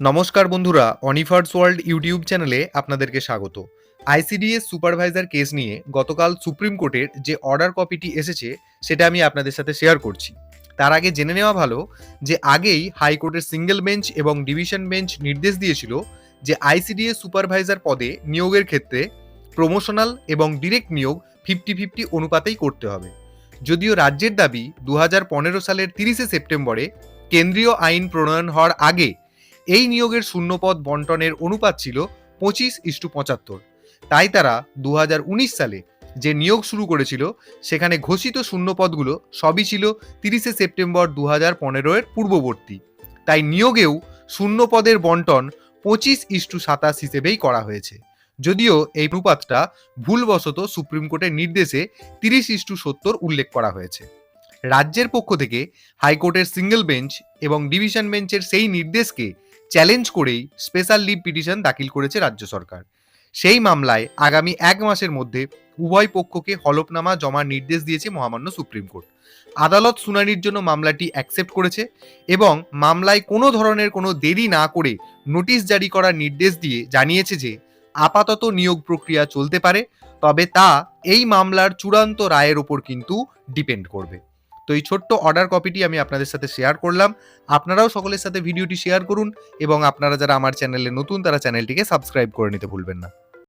নমস্কার বন্ধুরা অনিফার্স world YouTube চ্যানেলে আপনাদেরকে স্বাগত। আইসিডিএস সুপারভাইজার কেস নিয়ে গতকাল সুপ্রিম কোর্টের যে অর্ডার কপিটি এসেছে, সেটা আমি আপনাদের সাথে শেয়ার করছি। তার আগে জেনে নেওয়া ভালো যে আগেই হাইকোর্টের সিঙ্গেল বেঞ্চ এবং ডিভিশন বেঞ্চ নির্দেশ দিয়েছিল যে আইসিডিএস সুপারভাইজার পদে নিয়োগের ক্ষেত্রে প্রমোশনাল এবং ডিরেক্ট নিয়োগ ফিফটি ফিফটি অনুপাতেই করতে হবে। যদিও রাজ্যের দাবি দু হাজার পনেরো সালের তিরিশে সেপ্টেম্বরে কেন্দ্রীয় আইন প্রণয়ন হওয়ার আগে এই নিয়োগের শূন্যপদ বন্টনের অনুপাত ছিল পঁচিশ ইস্টু পঁচাত্তর। তাই তারা দু হাজার উনিশ সালে যে নিয়োগ শুরু করেছিল, সেখানে ঘোষিত শূন্যপদগুলো সবই ছিল তিরিশে সেপ্টেম্বর দু হাজার পনেরোয়ের পূর্ববর্তী। তাই নিয়োগেও শূন্যপদের বন্টন পঁচিশ ইস্টু সাতাশ হিসেবেই করা হয়েছে। যদিও এই অনুপাতটা ভুলবশত সুপ্রিম কোর্টের নির্দেশে তিরিশ ইস্টু সত্তর উল্লেখ করা হয়েছে। রাজ্যের পক্ষ থেকে হাইকোর্টের সিঙ্গেল বেঞ্চ এবং ডিভিশন বেঞ্চের সেই নির্দেশকে চ্যালেঞ্জ করেই স্পেশাল লিভ পিটিশন দাখিল করেছে রাজ্য সরকার। সেই মামলায় আগামী এক মাসের মধ্যে উভয় পক্ষকে হলফনামা জমার নির্দেশ দিয়েছে মহামান্য সুপ্রিম কোর্ট। আদালত শুনানির জন্য মামলাটি অ্যাকসেপ্ট করেছে এবং মামলায় কোনো ধরনের কোনো দেরি না করে নোটিশ জারি করার নির্দেশ দিয়ে জানিয়েছে যে আপাতত নিয়োগ প্রক্রিয়া চলতে পারে, তবে তা এই মামলার চূড়ান্ত রায়ের ওপর কিন্তু ডিপেন্ড করবে। তো এই ছোট্ট অর্ডার কপিটি আমি আপনাদের সাথে শেয়ার করলাম। আপনারাও সকলের সাথে ভিডিওটি শেয়ার করুন এবং আপনারা যারা আমার চ্যানেলে নতুন, তারা চ্যানেলটিকে সাবস্ক্রাইব করে নিতে ভুলবেন না।